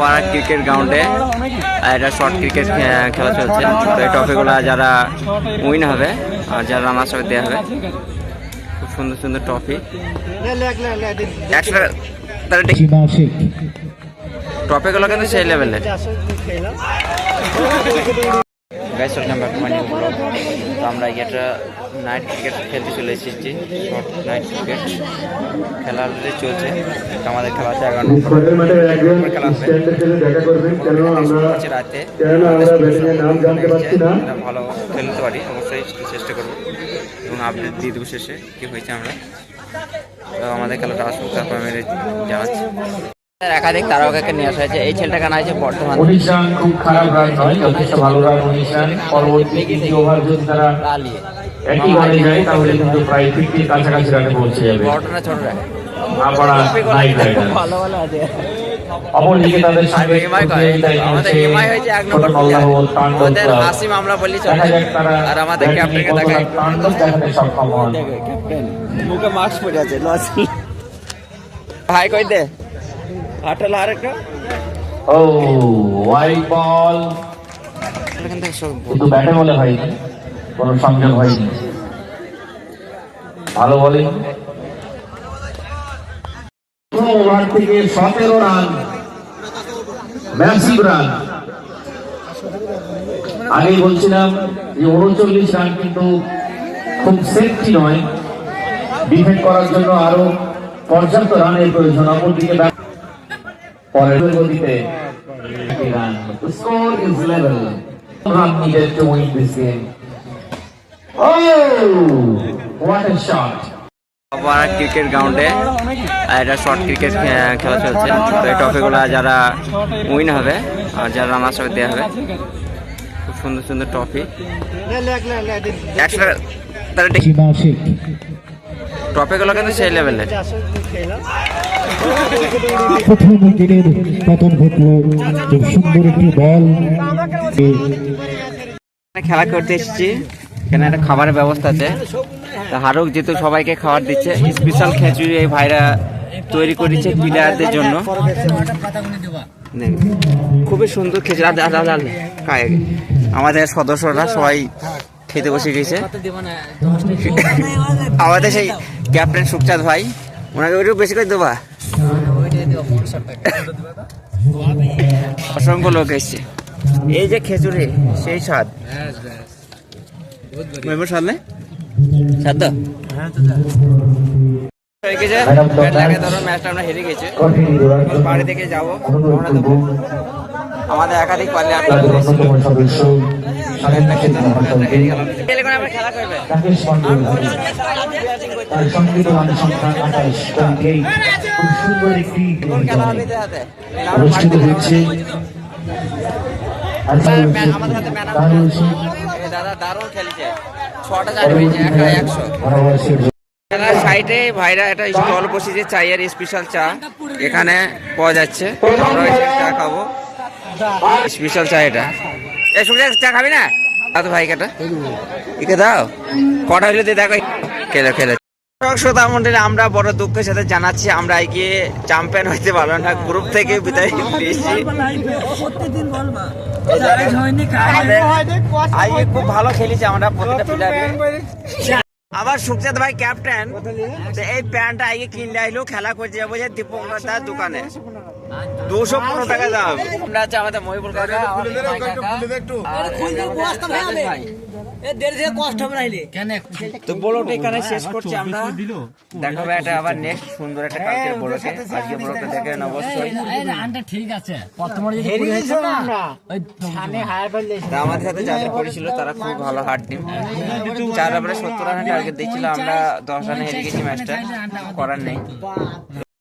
আবার ক্রিকেট গ্রাউন্ডে এটা শর্ট ক্রিকেট খেলা চলছে। তো এই ট্রফিগুলো যারা উইন হবে, আর যারা রানার সঙ্গে দেওয়া হবে। খুব সুন্দর সুন্দর ট্রফি ট্রফিগুলো কিন্তু সেই লেভেলের guys welcome back to my new blog তো আমরা একটা নাইট ক্রিকেট খেলতে চলে এসেছি। শর্ট নাইট ক্রিকেট খেলা অলরেডি চলছে আমাদের খেলা আছে এগারো নম্বর। খেলা হবে। রাতে। এটা ভালো খেলতে পারি। অবশ্যই চেষ্টা করব। এবং আপডেট দিয়ে দেবো শেষে। কী হয়েছে আমরা? তো আমাদের খেলাটা আসুক তারপর আমি জানাচ্ছি। একাধিক তারকাকে নিয়ে আসা হয়েছে। এই ছেলেটা কেন হয়েছে বর্তমান খুব খারাপ রান নয় যথেষ্ট ভালো রান পরবর্তী ওভার যদি তারা একই রানে যায় তাহলে কিন্তু প্রায় ফিফটির কাছাকাছি রানে পৌঁছে যাবে। বড়টা ছোট রাখে আপাড়া নাইট অপরদিকে তাদের সঙ্গে আমাদের হয়েছে এক নম্বর। হাসিম আমরা চলে। আর আমাদের ক্যাপ্টেনকে দেখায় সক্ষম হন। মুখে মাস্ক পড়ে আছে ভাই কই দে? একটা ও ওয়াইড কিন্তু ব্যাটে বলে হয়নি, কোনো সংযোগ হয়নি। ভালো বলিং থেকে সতেরো রান, ম্যাসিভ রান। আগেই বলছিলাম যে উনচল্লিশ রান কিন্তু খুব সেফটি নয়। ডিফেন্ড করার জন্য আরও পর্যাপ্ত রানের প্রয়োজন, অপরদিকে পরের গতিতে is level run needed to win this game. Oh, what a shot! আবার ক্রিকেট গ্রাউন্ডে এটা শর্ট ক্রিকেট খেলা চলছে। তো এই ট্রফিগুলো যারা উইন হবে আর যারা রানার সঙ্গে দেওয়া হবে। খুব সুন্দর সুন্দর ট্রফি ট্রফিগুলো কিন্তু সেই লেভেলের প্রথম পতন ঘটল। খুব সুন্দর একটি বল। খেলা করতে এসেছি। এখানে একটা খাবারের ব্যবস্থা আছে। তা হারুক যেহেতু সবাইকে খাবার দিচ্ছে স্পেশাল খিচুড়ি এই ভাইরা তৈরি করেছে প্লেয়ারদের জন্য। খুবই সুন্দর খায়। আমাদের সদস্যরা সবাই খেতে বসে গেছে। আমাদের সেই ক্যাপ্টেন সুখচাঁদ ভাই, ওনাকে ওইটু বেশি করে দেবা। অসংখ্য লোক এসছে। এই যে খেচুড়ি সেই স্বাদ। মেম্বার স্বাদ নেই? স্বাদ তো? হয়ে গেছে। ব্যাটাকে ধরো ম্যাচটা আমরা হেরে গেছে। বাড়ি থেকে যাব আমাদের একাধিক পারলে আটটা করবে? রাকেশ মন্ডল তার সংগীত আঠাশ খুব সুন্দর একটি অনুষ্ঠিত হয়েছে। সাইডে ভাইরা একটা স্টল বসেছে চায়ের স্পেশাল চা এখানে পাওয়া যাচ্ছে। চা খাব। স্পেশাল চা এটা। সুবিধা চা খাবি না? দাদু ভাই কেটা একে দাও। কটা হইলে দিয়ে দেখো। খেলে খেলে। শ্রোতা মন্ডলী আমরা বড় দুঃখের সাথে জানাচ্ছি আমরা এগিয়ে চ্যাম্পিয়ন হইতে পারলাম না। গ্রুপ থেকে বিদায় পেয়েছি আজকে খুব ভালো খেলেছি আমরা প্রতিটা প্লেয়ারে আবার সুখচাঁদ ভাই ক্যাপ্টেন এই প্যান্টটা আগে কিনলে আইলো খেলা করতে যাব যে দীপঙ্কর দোকানে। দুশো পনেরো টাকা দাম। আমরা আছে আমাদের মহিবুল কাকা। তো এখানে শেষ করছি আমরা। দেখাবো আবার নেক্সট সুন্দর একটা কালকের আজকে দেখে অবশ্যই ঠিক আছে। আমাদের সাথে যাদের পড়েছিল তারা খুব ভালো হার্ড টিম চার ওভারে সত্তর রানের টার্গেট দিয়েছিল আমরা দশ রানে হেরে গেছি ম্যাচটা করার নেই।